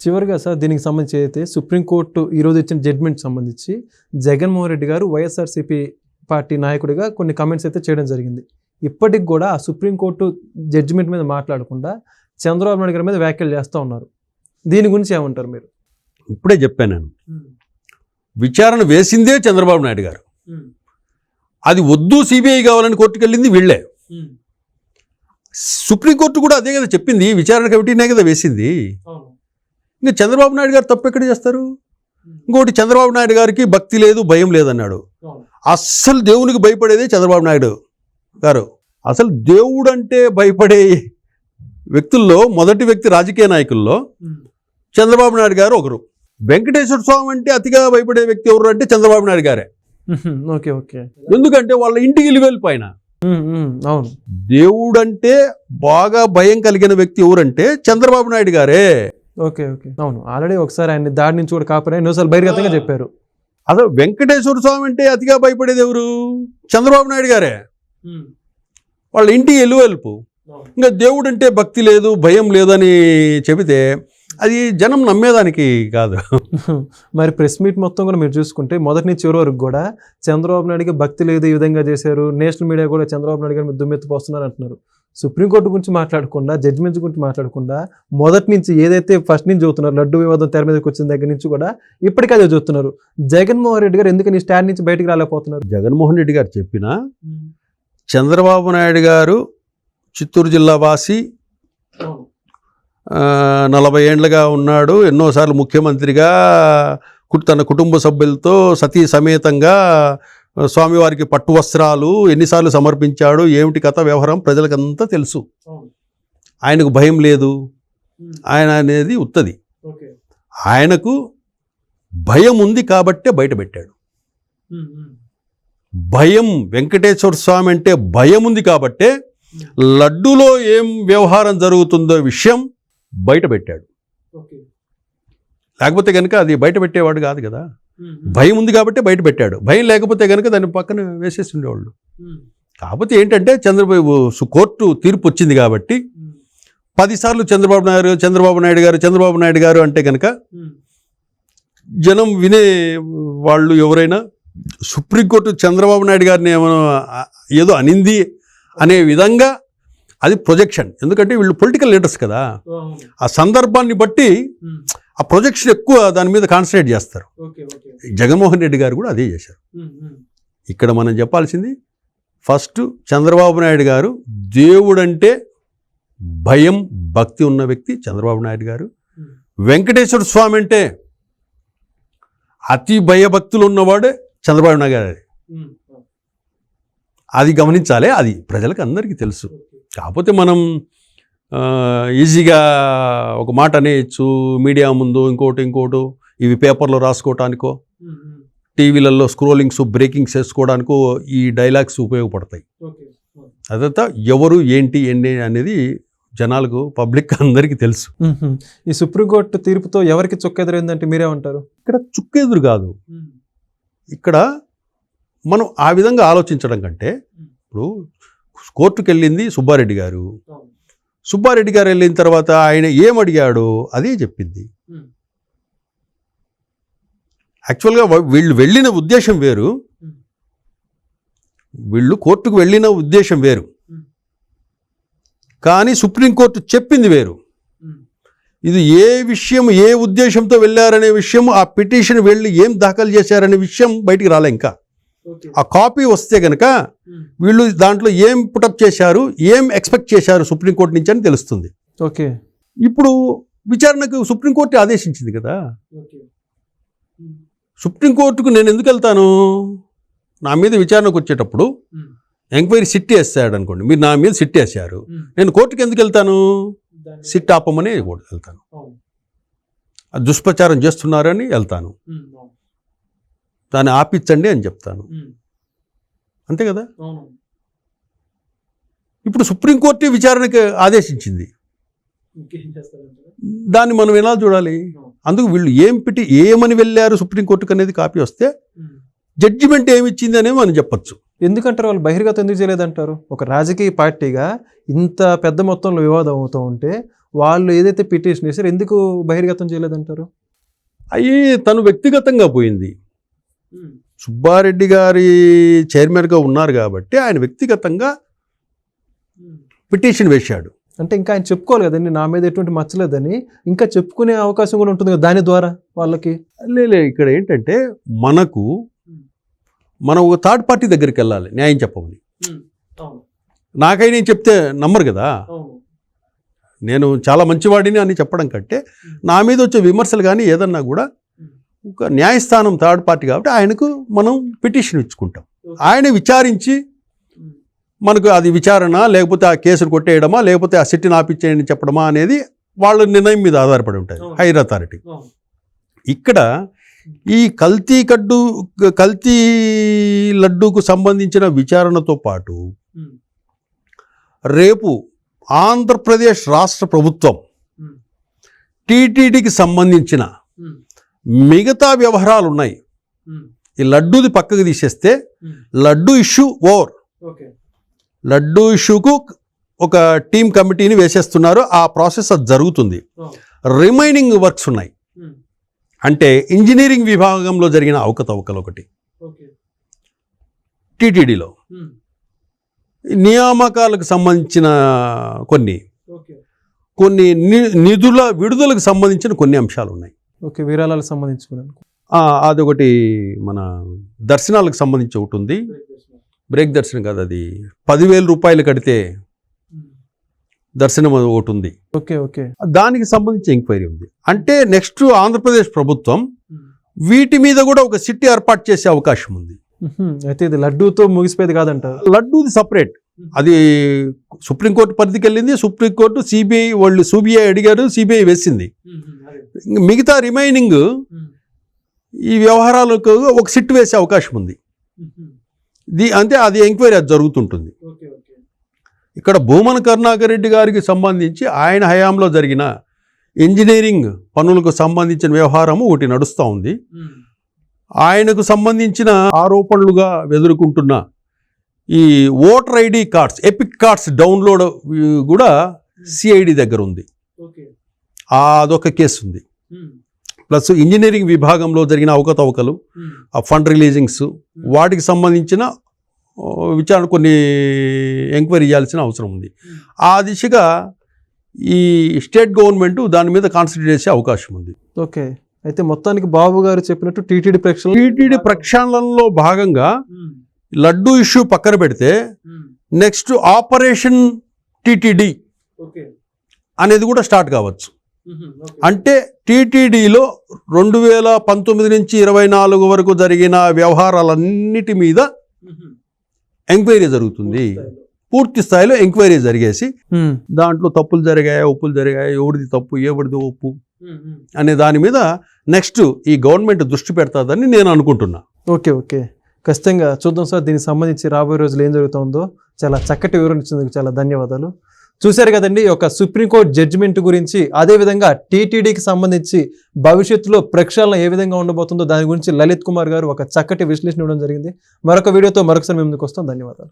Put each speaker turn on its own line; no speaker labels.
చివరిగా సార్ దీనికి సంబంధించి అయితే సుప్రీంకోర్టు ఈరోజు ఇచ్చిన జడ్జిమెంట్ సంబంధించి జగన్మోహన్ రెడ్డి గారు వైఎస్ఆర్సీపీ పార్టీ నాయకుడిగా కొన్ని కమెంట్స్ అయితే చేయడం జరిగింది. ఇప్పటికి కూడా ఆ సుప్రీంకోర్టు జడ్జిమెంట్ మీద మాట్లాడకుండా చంద్రబాబు నాయుడు గారి మీద వ్యాఖ్యలు చేస్తూ ఉన్నారు. దీని గురించి ఏమంటారు మీరు?
ఇప్పుడే చెప్పాను నేను. విచారణ వేసిందే చంద్రబాబు నాయుడు గారు. అది వద్దు సిబిఐ కావాలని కోర్టుకు వెళ్ళింది వీళ్ళే. సుప్రీంకోర్టు కూడా అదే కదా చెప్పింది విచారణ కమిటీనే కదా వేసింది. ఇంకా చంద్రబాబు నాయుడు గారు తప్పు ఎక్కడ చేస్తారు? ఇంకోటి చంద్రబాబు నాయుడు గారికి భక్తి లేదు భయం లేదన్నాడు. అస్సలు దేవునికి భయపడేదే చంద్రబాబు నాయుడు గారు. అసలు దేవుడు అంటే భయపడే వ్యక్తుల్లో మొదటి వ్యక్తి రాజకీయ నాయకుల్లో చంద్రబాబు నాయుడు గారు ఒకరు. వెంకటేశ్వర స్వామి అంటే అతిగా భయపడే వ్యక్తి ఎవరు అంటే చంద్రబాబు నాయుడు గారే.
Okay okay.
ఎందుకంటే వాళ్ళ ఇంటికి ఇలువెళ్ళి పైన
అవును.
దేవుడు అంటే బాగా భయం కలిగిన వ్యక్తి ఎవరంటే చంద్రబాబు నాయుడు గారే.
Okay okay. అవును ఆల్రెడీ ఒకసారి ఆయన దాడి నుంచి కూడా కాపాడే ఎన్నోసార్లు బహిర్గతంగా చెప్పారు.
అసలు వెంకటేశ్వర స్వామి అంటే అతిగా భయపడేది ఎవరు? చంద్రబాబు నాయుడు గారే. వాళ్ళ ఇంటికి ఎలువెల్పు ఇంకా దేవుడు అంటే భక్తి లేదు భయం లేదని చెబితే అది జనం నమ్మేదానికి కాదు.
మరి ప్రెస్ మీట్ మొత్తం కూడా మీరు చూసుకుంటే మొదటి నుంచి చివరి వరకు కూడా చంద్రబాబు నాయుడుకి భక్తి లేదు ఈ విధంగా చేశారు. నేషనల్ మీడియా కూడా చంద్రబాబు నాయుడు గారి దుమ్మెత్తిపోస్తున్నారు అంటున్నారు. సుప్రీంకోర్టు గురించి మాట్లాడకుండా జడ్జిమెంట్స్ గురించి మాట్లాడకుండా మొదటి నుంచి ఏదైతే ఫస్ట్ నుంచి చదువుతున్నారు లడ్డు వివాదం తెర మీదకి వచ్చిన దగ్గర నుంచి కూడా ఇప్పటికీ అదే చూస్తున్నారు జగన్మోహన్ రెడ్డి గారు ఎందుకని స్టాండ్ నుంచి బయటికి రాలేకపోతున్నారు?
జగన్మోహన్ రెడ్డి గారు చెప్పిన చంద్రబాబు నాయుడు గారు చిత్తూరు జిల్లా వాసి ఆ, నలభై ఏండ్లుగా ఉన్నాడు ఎన్నోసార్లు ముఖ్యమంత్రిగా తన కుటుంబ సభ్యులతో సతీ సమేతంగా స్వామివారికి పట్టు వస్త్రాలు ఎన్నిసార్లు సమర్పించాడు ఏమిటి కథ వ్యవహారం ప్రజలకంతా తెలుసు. ఆయనకు భయం లేదు. ఆయన అనేది ఉత్తది. ఆయనకు భయం ఉంది కాబట్టే బయట పెట్టాడు. భయం వెంకటేశ్వర స్వామి అంటే భయం ఉంది కాబట్టే లడ్డులో ఏం వ్యవహారం జరుగుతుందో విషయం బయట పెట్టాడు. లేకపోతే కనుక అది బయట పెట్టేవాడు కాదు కదా. భయం ఉంది కాబట్టి బయట పెట్టాడు. భయం లేకపోతే కనుక దాన్ని పక్కన వేసేసి ఉండేవాళ్ళు. కాకపోతే ఏంటంటే చంద్రబాబు కోర్టు తీర్పు వచ్చింది కాబట్టి పదిసార్లు చంద్రబాబు నాయుడు చంద్రబాబు నాయుడు గారు చంద్రబాబు నాయుడు గారు అంటే కనుక జనం వినే వాళ్ళు ఎవరైనా సుప్రీంకోర్టు చంద్రబాబు నాయుడు గారిని ఏమైనా ఏదో అనింది అనే విధంగా అది ప్రొజెక్షన్ ఎందుకంటే వీళ్ళు పొలిటికల్ లీడర్స్ కదా. ఆ సందర్భాన్ని బట్టి ఆ ప్రొజెక్షన్ ఎక్కువ దాని మీద కాన్సన్ట్రేట్ చేస్తారు. జగన్మోహన్ రెడ్డి గారు కూడా అదే చేశారు. ఇక్కడ మనం చెప్పాల్సింది ఫస్ట్ చంద్రబాబు నాయుడు గారు దేవుడంటే భయం భక్తి ఉన్న వ్యక్తి చంద్రబాబు నాయుడు గారు. వెంకటేశ్వర స్వామి అంటే అతి భయభక్తులు ఉన్నవాడే చంద్రబాబు నాయుడు గారు. అది గమనించాలి అది ప్రజలకు అందరికీ తెలుసు. కాకపోతే మనం ఈజీగా ఒక మాట అనేయచ్చు మీడియా ముందు ఇంకోటి ఇంకోటి ఇవి పేపర్లో రాసుకోవటానికో టీవీలలో స్క్రోలింగ్స్ బ్రేకింగ్స్ చేసుకోవడానికో ఈ డైలాగ్స్ ఉపయోగపడతాయి. అదంతా ఎవరు ఏంటి ఏంటి అనేది జనాలకు పబ్లిక్ అందరికీ తెలుసు.
ఈ సుప్రీంకోర్టు తీర్పుతో ఎవరికి చొక్కెదురైందంటే మీరేమంటారు
ఇక్కడ చుక్కెదురు కాదు. ఇక్కడ మనం ఆ విధంగా ఆలోచించడం కంటే ఇప్పుడు కోర్టుకు వెళ్ళింది సుబ్బారెడ్డి గారు. సుబ్బారెడ్డి గారు వెళ్ళిన తర్వాత ఆయన ఏం అడిగాడో అదే చెప్పింది. యాక్చువల్గా వీళ్ళు వెళ్ళిన ఉద్దేశం వేరు. వీళ్ళు కోర్టుకు వెళ్ళిన ఉద్దేశం వేరు. కానీ సుప్రీంకోర్టు చెప్పింది వేరు. ఇది ఏ విషయం ఏ ఉద్దేశంతో వెళ్ళారనే విషయం ఆ పిటిషన్ వెళ్ళి ఏం దాఖలు చేశారనే విషయం బయటికి రాలే ఇంకా. ఆ కాపీ వస్తే కనుక వీళ్ళు దాంట్లో ఏం పుటప్ చేశారు ఏం ఎక్స్పెక్ట్ చేశారు సుప్రీంకోర్టు నుంచి అని తెలుస్తుంది.
ఓకే
ఇప్పుడు విచారణకు సుప్రీంకోర్టు ఆదేశించింది కదా. సుప్రీంకోర్టుకు నేను ఎందుకు వెళ్తాను? నా మీద విచారణకు వచ్చేటప్పుడు ఎంక్వైరీ సిట్ వేస్తాడు అనుకోండి మీరు నా మీద సిట్ వేసారు నేను కోర్టుకి ఎందుకు వెళ్తాను? సిట్ ఆపమని వెళ్తాను. ఆ దుష్ప్రచారం చేస్తున్నారని వెళ్తాను. దాన్ని ఆపించండి అని చెప్తాను. అంతే కదా? ఇప్పుడు సుప్రీంకోర్టు విచారణకు ఆదేశించింది. దాన్ని మనం ఎలా చూడాలి? అందుకు వీళ్ళు ఏం పెట్టి ఏమని వెళ్ళారు సుప్రీంకోర్టుకు అనేది కాపీ వస్తే జడ్జిమెంట్ ఏమి ఇచ్చింది అనేది మనం చెప్పొచ్చు.
ఎందుకంటారు వాళ్ళు బహిర్గతం ఎందుకు చేయలేదంటారు? ఒక రాజకీయ పార్టీగా ఇంత పెద్ద మొత్తంలో వివాదం అవుతూ ఉంటే వాళ్ళు ఏదైతే పిటిషన్ వేసారో ఎందుకు బహిర్గతం చేయలేదంటారు?
అవి తను వ్యక్తిగతంగా పోయింది. సుబ్బారెడ్డి గారి చైర్మన్గా ఉన్నారు కాబట్టి ఆయన వ్యక్తిగతంగా పిటిషన్ వేశాడు.
అంటే ఇంకా ఆయన చెప్పుకోవాలి కదండి నా మీద ఎటువంటి మచ్చలేదని ఇంకా చెప్పుకునే అవకాశం కూడా ఉంటుంది కదా దాని ద్వారా వాళ్ళకి?
లేలే ఇక్కడ ఏంటంటే మనకు మనం ఒక థర్డ్ పార్టీ దగ్గరికి వెళ్ళాలి న్యాయం చెప్పమని. నాకై నేను చెప్తే నమ్మరు కదా? నేను చాలా మంచివాడిని అని చెప్పడం కంటే నా మీద వచ్చే విమర్శలు కానీ ఏదన్నా కూడా న్యాయస్థానం థర్డ్ పార్టీ కాబట్టి ఆయనకు మనం పిటిషన్ ఇచ్చుకుంటాం. ఆయన విచారించి మనకు అది విచారణ లేకపోతే ఆ కేసును కొట్టేయడమా లేకపోతే ఆ సిట్టిని ఆపిచ్చేయని చెప్పడమా అనేది వాళ్ళ నిర్ణయం మీద ఆధారపడి ఉంటుంది. Higher authority. ఇక్కడ ఈ కల్తీ కడ్డు కల్తీ లడ్డూకు సంబంధించిన విచారణతో పాటు రేపు ఆంధ్రప్రదేశ్ రాష్ట్ర ప్రభుత్వం టీటీడీకి సంబంధించిన మిగతా వ్యవహారాలు ఉన్నాయి ఈ లడ్డూది పక్కకు తీసేస్తే లడ్డు ఇష్యూ ఓవర్ లడ్డు ఇష్యూకు ఒక టీం కమిటీని వేసేస్తున్నారు. ఆ ప్రాసెస్ అది జరుగుతుంది. రిమైనింగ్ వర్క్స్ ఉన్నాయి. అంటే ఇంజనీరింగ్ విభాగంలో జరిగిన అవకతవకలు ఒకటి. టీటీడీలో. నియామకాలకు సంబంధించిన కొన్ని. కొన్ని నిధుల విడుదలకు సంబంధించిన కొన్ని అంశాలు ఉన్నాయి
ఓకే విరాళాలకు సంబంధించుకున్నాను
ఆ, అదొకటి మన దర్శనాలకు సంబంధించి ఒకటి ఉంది. బ్రేక్ దర్శనం కాదు అది పదివేల రూపాయలు కడితే దర్శనం అది ఒకటి ఉంది.
Okay okay.
దానికి సంబంధించి ఎంక్వైరీ ఉంది. అంటే నెక్స్ట్ ఆంధ్రప్రదేశ్ ప్రభుత్వం వీటి మీద కూడా ఒక సిట్టి ఏర్పాటు చేసే అవకాశం ఉంది.
అయితే ఇది లడ్డూతో ముగిసిపోయేది కాదంట
లడ్డూది సపరేట్ అది సుప్రీంకోర్టు పరిధికి వెళ్ళింది సుప్రీంకోర్టు సిబిఐ వాళ్ళు సిబిఐ అడిగారు సిబిఐ వేసింది. మిగతా రిమైనింగ్ ఈ వ్యవహారాలకు ఒక సిట్ వేసే అవకాశం ఉంది. ది అంటే అది ఎంక్వైరీ అది జరుగుతుంటుంది. ఇక్కడ భూమన కరుణాకర్ రెడ్డి గారికి సంబంధించి ఆయన హయాంలో జరిగిన ఇంజనీరింగ్ పనులకు సంబంధించిన వ్యవహారము ఒకటి నడుస్తూ ఉంది. ఆయనకు సంబంధించిన ఆరోపణలుగా ఎదుర్కొంటున్న ఈ voter ID cards EPIC cards download కూడా సిఐడి దగ్గర ఉంది. అదొక కేసు ఉంది. ప్లస్ ఇంజనీరింగ్ విభాగంలో జరిగిన అవకతవకలు ఆ ఫండ్ రిలీజింగ్స్ వాటికి సంబంధించిన విచారణ కొన్ని ఎంక్వైరీ చేయాల్సిన అవసరం ఉంది. ఆ దిశగా ఈ స్టేట్ గవర్నమెంట్ దాని మీద కాన్సన్ట్రేట్ చేసే అవకాశం ఉంది.
ఓకే. అయితే మొత్తానికి బాబు గారు చెప్పినట్టు టీటీడీ ప్రేక్షకులు
టీటీడీ ప్రక్షాళనలో భాగంగా లడ్డు ఇష్యూ పక్కన పెడితే నెక్స్ట్ ఆపరేషన్ టీటీడీ అనేది కూడా స్టార్ట్ కావచ్చు. అంటే టీటీడీలో రెండు వేల పంతొమ్మిది నుంచి ఇరవై నాలుగు వరకు జరిగిన వ్యవహారాలన్నిటి మీద ఎంక్వైరీ జరుగుతుంది. పూర్తి స్థాయిలో. ఎంక్వైరీ జరిగేసి. దాంట్లో తప్పులు జరిగాయా ఒప్పులు జరిగాయా ఎవరిది తప్పు ఎవరిది ఒప్పు అనే దాని మీద నెక్స్ట్ ఈ గవర్నమెంట్ దృష్టి పెడతాదని నేను అనుకుంటున్నా.
Okay okay. ఖచ్చితంగా చూద్దాం సార్. దీనికి సంబంధించి రాబోయే రోజులు ఏం జరుగుతుందో. చాలా చక్కటి వివరణ ఇచ్చినందుకు చాలా ధన్యవాదాలు. చూశారు కదండి ఒక సుప్రీంకోర్టు జడ్జిమెంట్ గురించి అదేవిధంగా టీటీడీకి సంబంధించి భవిష్యత్తులో ప్రక్షాళన ఏ విధంగా ఉండబోతుందో దాని గురించి లలిత్ కుమార్ గారు ఒక చక్కటి విశ్లేషణ ఇవ్వడం జరిగింది. మరొక వీడియోతో మరొకసారి మేము ముందుకు వస్తాం. ధన్యవాదాలు.